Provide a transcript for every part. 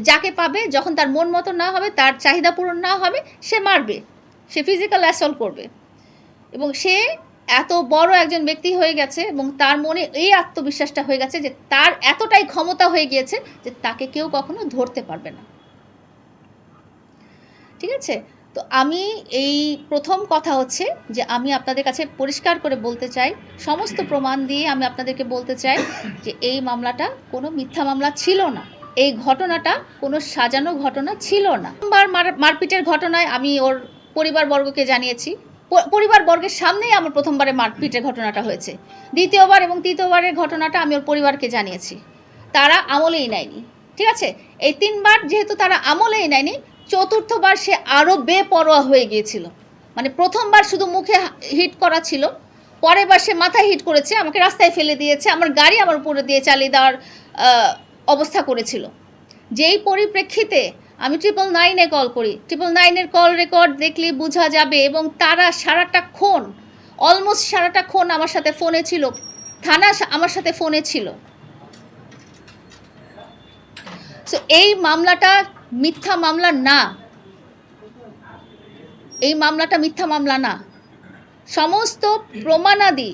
যাকে পাবে, যখন তার মন মতো না হবে, তার চাহিদা পূরণ না হবে, সে মারবে। সে ফিজিক্যাল অ্যাসল করবে। এবং সে এত বড় একজন ব্যক্তি হয়ে গেছে এবং তার মনে এই আত্মবিশ্বাসটা হয়ে গেছে যে তার এতটাই ক্ষমতা হয়ে গিয়েছে যে তাকে কেউ কখনো ধরতে পারবে না। ঠিক আছে? তো আমি এই প্রথম কথা হচ্ছে যে আমি আপনাদের কাছে পরিষ্কার করে বলতে চাই, সমস্ত প্রমাণ দিয়ে আমি আপনাদেরকে বলতে চাই যে এই মামলাটা কোনো মিথ্যা মামলা ছিল না। এই ঘটনাটা কোনো সাজানো ঘটনা ছিল না। মার- মারপিটের ঘটনায় আমি ওর পরিবারবর্গকে জানিয়েছি। পরিবারবর্গের সামনেই আমার প্রথমবারে মারপিটের ঘটনাটা হয়েছে। দ্বিতীয়বার এবং তৃতীয়বারের ঘটনাটা আমি ওর পরিবারকে জানিয়েছি। তারা আমলেই নেয়নি, ঠিক আছে? এই তিনবার যেহেতু তারা আমলেই নেয়নি, চতুর্থবার সে আরও বেপরোয়া হয়ে গিয়েছিল। মানে প্রথমবার শুধু মুখে হিট করা ছিল পরের বার সে মাথায় হিট করেছে, আমাকে রাস্তায় ফেলে দিয়েছে, আমার গাড়ি আমার উপরে দিয়ে চালিয়ে দেওয়ার অবস্থা করেছিল। যেই পরিপ্রেক্ষিতে আমি ট্রিপল নাইনে কল করি ট্রিপল নাইনের কল রেকর্ড দেখলে বোঝা যাবে এবং তারা সারাটা ক্ষণ অলমোস্ট সারাটা ক্ষণ আমার সাথে ফোনে ছিল, থানা আমার সাথে ফোনে ছিল। সো এই মামলাটা মিথ্যা মামলা না। এই মামলাটা মিথ্যা মামলা না। সমস্ত প্রমাণাদি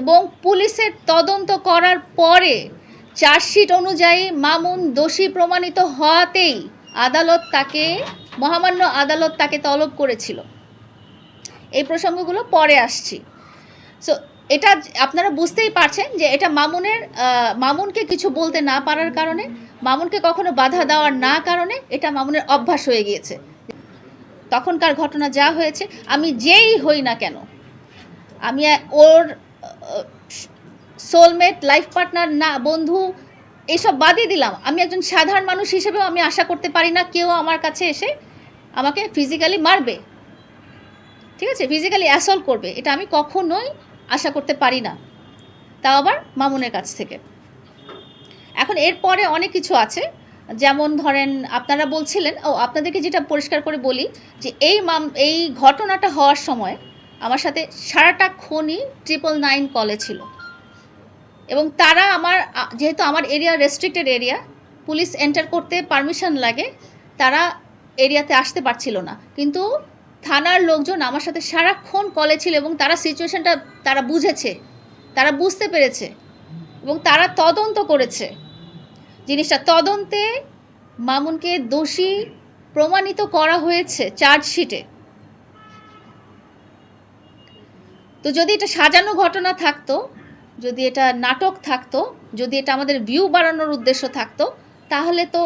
এবং পুলিশের তদন্ত করার পরে চার্জশিট অনুযায়ী মামুন দোষী প্রমাণিত হওয়াতেই আদালত তাকে, মহামান্য আদালত তাকে তলব করেছিল। এই প্রসঙ্গগুলো পরে আসছি। সো এটা আপনারা বুঝতেই পারছেন যে এটা মামুনের মামুনকে কিছু বলতে না পারার কারণে, মামুনকে কখনো বাধা দেওয়ার না কারণে এটা মামুনের অভ্যাস হয়ে গিয়েছে। তখনকার ঘটনা যা হয়েছে, আমি যেই হই না কেন, আমি ওর সোলমেট লাইফ পার্টনার না, বন্ধু এইসব বাদই দিলাম। আমি একজন সাধারণ মানুষ হিসেবেও আমি আশা করতে পারি না কেউ আমার কাছে এসে আমাকে ফিজিক্যালি মারবে। ঠিক আছে? ফিজিক্যালি অ্যাসল্ট করবে। এটা আমি কখনোই আশা করতে পারি না। তাও আবার মামুনের কাছ থেকে। এখন এরপরে অনেক কিছু আছে। যেমন ধরেন, আপনারা বলছিলেন, ও, আপনাদেরকে যেটা পরিষ্কার করে বলি, যে এই মাম, এই ঘটনাটা হওয়ার সময় আমার সাথে সারাটা খনি ট্রিপল নাইন কলে ছিল। এবং তারা আমার যেহেতু আমার area restricted area police enter করতে পারমিশন লাগে, তারা এরিয়াতে আসতে পারছিল না। কিন্তু থানার লোকজন আমার সাথে সারাক্ষণ কলে ছিল এবং তারা সিচুয়েশনটা তারা বুঝেছে, তারা বুঝতে পেরেছে এবং তারা তদন্ত করেছে। জিনিসটা তদন্তে মামুনকে দোষী প্রমাণিত করা হয়েছে চার্জশিটে তো যদি এটা সাজানো ঘটনা থাকতো যদি এটা নাটক থাকতো, যদি এটা আমাদের ভিউ বাড়ানোর উদ্দেশ্য থাকতো, তাহলে তো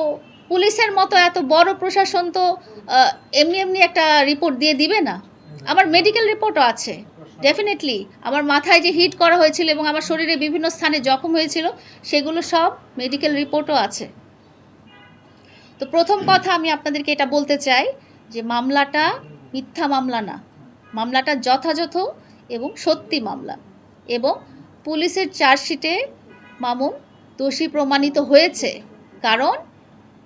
পুলিশের মতো এত বড় প্রশাসন তো এমনি এমনি একটা রিপোর্ট দিয়ে দিবে না। আমার মেডিকেল রিপোর্টও আছে ডেফিনেটলি আমার মাথায় যে হিট করা হয়েছিল এবং আমার শরীরে বিভিন্ন স্থানে জখম হয়েছিল, সেগুলো সব মেডিকেল রিপোর্টও আছে। তো প্রথম কথা আমি আপনাদেরকে এটা বলতে চাই যে মামলাটা মিথ্যা মামলা না। মামলাটা যথাযথ এবং সত্যি মামলা এবং পুলিশের চার্জশিটে মামুন দোষী প্রমাণিত হয়েছে। কারণ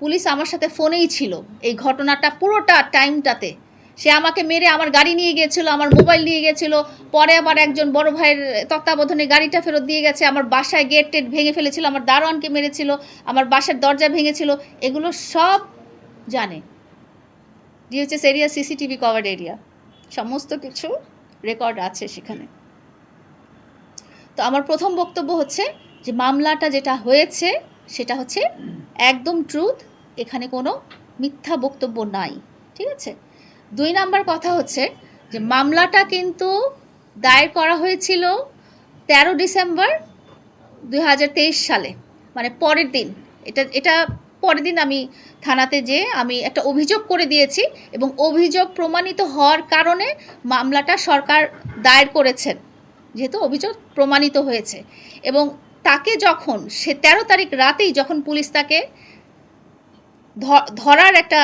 পুলিশ আমার সাথে ফোনেই ছিল। এই ঘটনাটা পুরোটা টাইমটাতে। সে আমাকে মেরে আমার গাড়ি নিয়ে গিয়েছিল, আমার মোবাইল নিয়ে গিয়েছিল। পরে আবার একজন বড় ভাইয়ের তত্ত্বাবধানে গাড়িটা ফেরত দিয়ে গেছে। আমার বাসায় গেট টেট ভেঙে ফেলেছিল, আমার দারোয়ানকে মেরেছিল, আমার বাসার দরজা ভেঙেছিল। এগুলো সব জানে। DHS area CCTV cover area সমস্ত কিছু রেকর্ড আছে সেখানে। তো আমার প্রথম বক্তব্য হচ্ছে যে মামলাটা যেটা হয়েছে, সেটা হচ্ছে একদম ট্রুথ এখানে কোনো মিথ্যা বক্তব্য নাই, ঠিক আছে? দুই নাম্বার কথা হচ্ছে যে মামলাটা কিন্তু দায়ের করা হয়েছিল তেরো ডিসেম্বর দুই হাজার তেইশ সালে মানে পরের দিন। এটা এটা পরের দিন আমি থানাতে যে আমি একটা অভিযোগ করে দিয়েছি এবং অভিযোগ প্রমাণিত হওয়ার কারণে মামলাটা সরকার দায়ের করেছেন। যেহেতু অভিযোগ প্রমাণিত হয়েছে। এবং তাকে যখন সে তেরো তারিখ রাতেই যখন পুলিশ তাকে ধরার একটা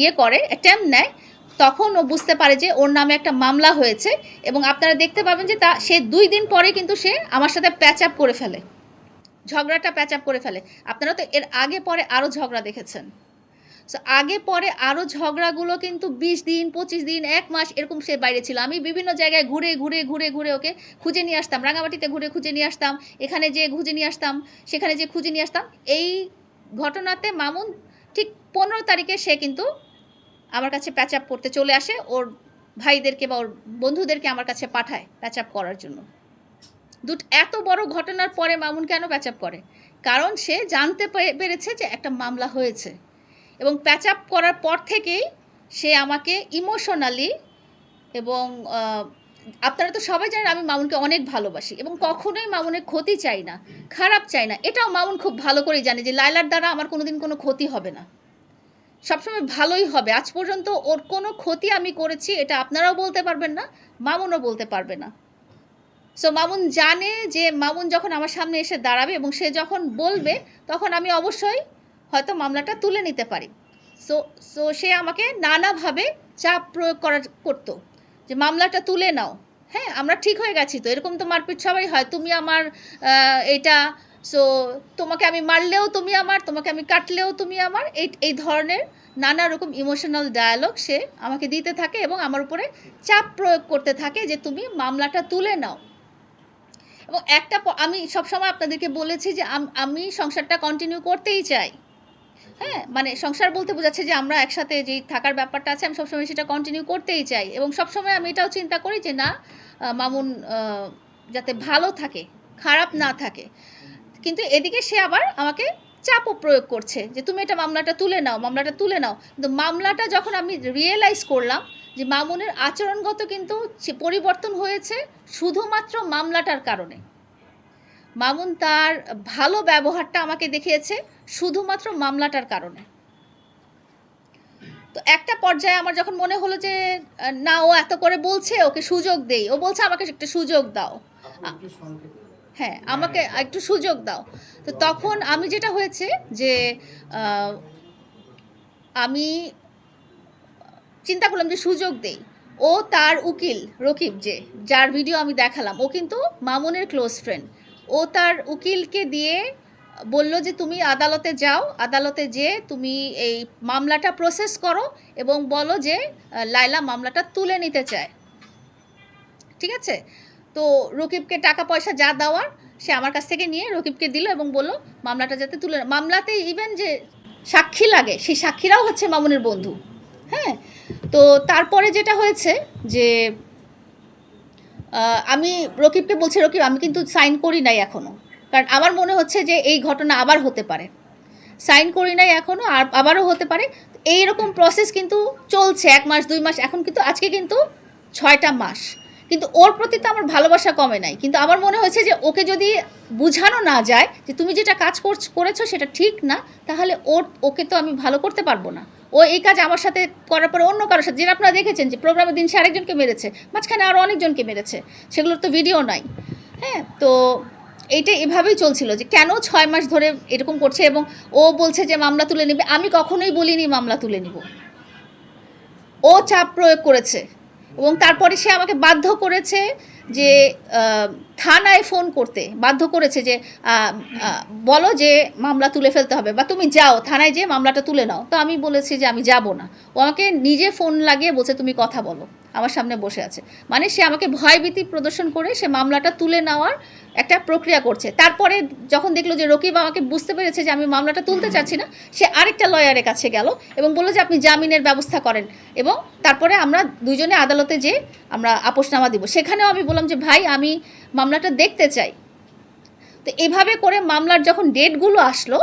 ইয়ে করে অ্যাটেম্প নেয়, তখন ও বুঝতে পারে যে ওর নামে একটা মামলা হয়েছে এবং আপনারা দেখতে পাবেন যে তা, সে দুই দিন পরে কিন্তু সে আমার সাথে প্যাচ আপ করে ফেলে। ঝগড়াটা প্যাচ আপ করে ফেলে। আপনারা তো এর আগে পরে আরও ঝগড়া দেখেছেন। সো আগে পরে আরও ঝগড়াগুলো কিন্তু বিশ দিন, পঁচিশ দিন, এক মাস এরকম সে বাইরে ছিল। আমি বিভিন্ন জায়গায় ঘুরে ঘুরে ঘুরে ঘুরে ওকে খুঁজে নিয়ে আসতাম। রাঙামাটিতে ঘুরে খুঁজে নিয়ে আসতাম। এখানে যে খুঁজে নিয়ে আসতাম। সেখানে যে খুঁজে নিয়ে আসতাম। এই ঘটনাতে মামুন ঠিক পনেরো তারিখে সে কিন্তু আমার কাছে প্যাচ আপ করতে চলে আসে। ওর ভাইদেরকে বা ওর বন্ধুদেরকে আমার কাছে পাঠায় প্যাচ আপ করার জন্য। দুট, এত বড় ঘটনার পরে মামুন কেন প্যাচ আপ করে? কারণ সে জানতে পেরেছে যে একটা মামলা হয়েছে। এবং প্যাচ আপ করার পর থেকেই সে আমাকে ইমোশনালি এবং আপনারা তো সবাই জানেন আমি মামুনকে অনেক ভালোবাসি এবং কখনোই মামুনের ক্ষতি চাই না খারাপ চাই না। এটাও মামুন খুব ভালো করেই জানে যে লাইলার দ্বারা আমার কোনোদিন কোনো ক্ষতি হবে না। সবসময় ভালোই হবে। আজ পর্যন্ত ওর কোনো ক্ষতি আমি করেছি এটা আপনারাও বলতে পারবেন না মামুনও বলতে পারবে না। সো মামুন জানে যে মামুন যখন আমার সামনে এসে দাঁড়াবে এবং সে যখন বলবে তখন আমি অবশ্যই হয়তো মামলাটা তুলে নিতে পারি। সো সো সে আমাকে নানাভাবে চাপ প্রয়োগ করা করতো যে মামলাটা তুলে নাও। হ্যাঁ আমরা ঠিক হয়ে গেছি তো, এরকম তো মারপিট সবাই হয়, তুমি আমার এটা সো তোমাকে আমি মারলেও তুমি আমার, তোমাকে আমি কাটলেও তুমি আমার, এই এই ধরনের নানা রকম ইমোশনাল ডায়ালগ সে আমাকে দিতে থাকে এবং আমার উপরে চাপ প্রয়োগ করতে থাকে যে তুমি মামলাটা তুলে নাও। এবং একটা আমি সবসময় আপনাদেরকে বলেছি যে আমি সংসারটা কন্টিনিউ করতেই চাই। হ্যাঁ মানে সংসার বলতে বোঝাচ্ছে যে আমরা একসাথে যে থাকার ব্যাপারটা আছে, আমি সবসময় সেটা কন্টিনিউ করতেই চাই। এবং সবসময় আমি এটাও চিন্তা করি যে না মামুন যাতে ভালো থাকে, খারাপ না থাকে। কিন্তু এদিকে সে আবার আমাকে চাপও প্রয়োগ করছে যে তুমি এটা মামলাটা তুলে নাও, মামলাটা তুলে নাও। কিন্তু মামলাটা যখন আমি রিয়েলাইজ করলাম যে মামুনের আচরণগত কিন্তু পরিবর্তন হয়েছে শুধুমাত্র মামলাটার কারণে। মামুন তার ভালো ব্যবহারটা আমাকে দেখিয়েছে শুধুমাত্র মামলাটার কারণে। তো একটা পর্যায়ে আমার যখন মনে হলো যে না ও এত করে বলছে ওকে সুযোগ দেই। ও বলছে আমাকে একটা সুযোগ দাও। হ্যাঁ আমাকে একটু সুযোগ দাও। তো তখন আমি যেটা হয়েছে যে আমি চিন্তা করলাম যে সুযোগ দেই। ও তার উকিল রকিব যে যার ভিডিও আমি দেখালাম ও কিন্তু মামুনের ক্লোজ ফ্রেন্ড। ও তার উকিলকে দিয়ে বলল যে তুমি আদালতে যাও, আদালতে যে তুমি এই মামলাটা প্রসেস করো এবং বলো যে লাইলা মামলাটা তুলে নিতে চায়। ঠিক আছে? তো রকিবকে টাকা পয়সা যা দেওয়ার, সে আমার কাছ থেকে নিয়ে রকিবকে দিল এবং বলল, মামলাটা যাতে তুলে মামলাতে ইভেন যে সাক্ষী লাগে, সেই সাক্ষীরাও হচ্ছে মামুনের বন্ধু। হ্যাঁ? তো তারপরে যেটা হয়েছে যে আমি রকিবকে বলছি, রকিব, আমি কিন্তু সাইন করি নাই এখনও কারণ আমার মনে হচ্ছে যে এই ঘটনা আবার হতে পারে। সাইন করি নাই এখনও আর আবারও হতে পারে। এই রকম প্রসেস কিন্তু চলছে, এক মাস, দুই মাস, এখন কিন্তু আজকে কিন্তু ছয়টা মাস। কিন্তু ওর প্রতি তো আমার ভালোবাসা কমে নাই। কিন্তু আমার মনে হয়েছে যে ওকে যদি বোঝানো না যায় যে তুমি যেটা কাজ করছ- সেটা ঠিক না, তাহলে ওর, ওকে তো আমি ভালো করতে পারব না। ও এই কাজ আমার সাথে করার পরে অন্য কারোর সাথে, যেটা আপনারা দেখেছেন যে প্রোগ্রামের দিন সে আরেকজনকে মেরেছে, মাঝখানে আরও অনেকজনকে মেরেছে, সেগুলোর তো ভিডিও নাই। হ্যাঁ তো এইটা এভাবেই চলছিল যে কেন ছয় মাস ধরে এরকম করছে এবং ও বলছে যে মামলা তুলে নেবে, আমি কখনোই বলিনি মামলা তুলে নিব। ও চাপ প্রয়োগ করেছে এবং তারপরে সে আমাকে বাধ্য করেছে যে থানায় ফোন করতে বাধ্য করেছে যে বলো যে মামলা তুলে ফেলতে হবে বা তুমি যাও, থানায় যে মামলাটা তুলে নাও। তো আমি বলেছি যে আমি যাব না। ও আমাকে নিজে ফোন লাগিয়ে বলছে, তুমি কথা বলো। আমার সামনে বসে আছে। মানে সে আমাকে ভয়ভীতি প্রদর্শন করে সে মামলাটা তুলে নেওয়ার একটা প্রক্রিয়া করছে। তারপরে যখন দেখল যে রকিব আমাকে বুঝতে পেরেছে যে আমি মামলাটা তুলতে চাচ্ছি না সে আরেকটা লয়ারের কাছে গেল এবং বলল যে আপনি জামিনের ব্যবস্থা করেন এবং তারপরে আমরা দুজনে আদালতে যে আমরা আপোষনামা দিব। সেখানেও আমি বললাম যে ভাই আমি মামলাটা দেখতে চাই। তো এভাবে করে মামলার যখন ডেটগুলো আসলো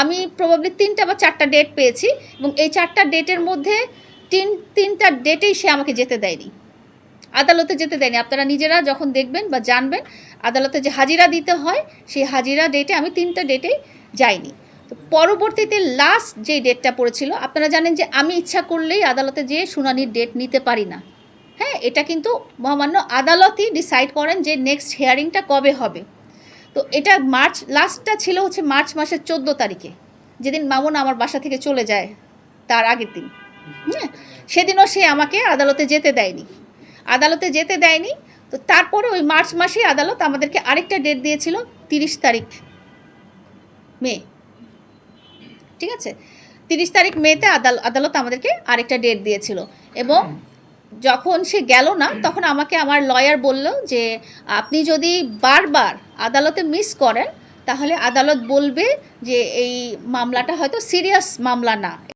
আমি প্রবাবলি তিনটা বা চারটা ডেট পেয়েছি এবং এই চারটা ডেটের মধ্যে তিন, তিনটা ডেটেই সে আমাকে যেতে দেয়নি। আদালতে যেতে দেয়নি। আপনারা নিজেরা যখন দেখবেন বা জানবেন, আদালতে যে হাজিরা দিতে হয়, সেই হাজিরা ডেটে আমি তিনটা ডেটে যাইনি। তো পরবর্তীতে লাস্ট যে ডেটটা পড়েছিল, আপনারা জানেন যে আমি ইচ্ছা করলেই আদালতে যেয়ে শুনানির ডেট নিতে পারি না। হ্যাঁ এটা কিন্তু মহামান্য আদালতই ডিসাইড করেন যে নেক্সট হিয়ারিংটা কবে হবে। তো এটা মার্চ লাস্টটা ছিল হচ্ছে মার্চ মাসের চোদ্দ তারিখে। যেদিন মামুন আমার বাসা থেকে চলে যায়, তার আগের দিন। হ্যাঁ সেদিনও সে আমাকে আদালতে যেতে দেয়নি। আদালতে যেতে দেয়নি তো তারপরে ওই মার্চ মাসেই আদালত আমাদেরকে আরেকটা ডেট দিয়েছিল তিরিশ তারিখ মে। ঠিক আছে? তিরিশ তারিখ মেতে আদাল আদালত আমাদেরকে আরেকটা ডেট দিয়েছিল এবং যখন সে গেল না তখন আমাকে আমার লয়ার বলল যে আপনি যদি বারবার আদালতে মিস করেন তাহলে আদালত বলবে যে এই মামলাটা হয়তো সিরিয়াস মামলা না।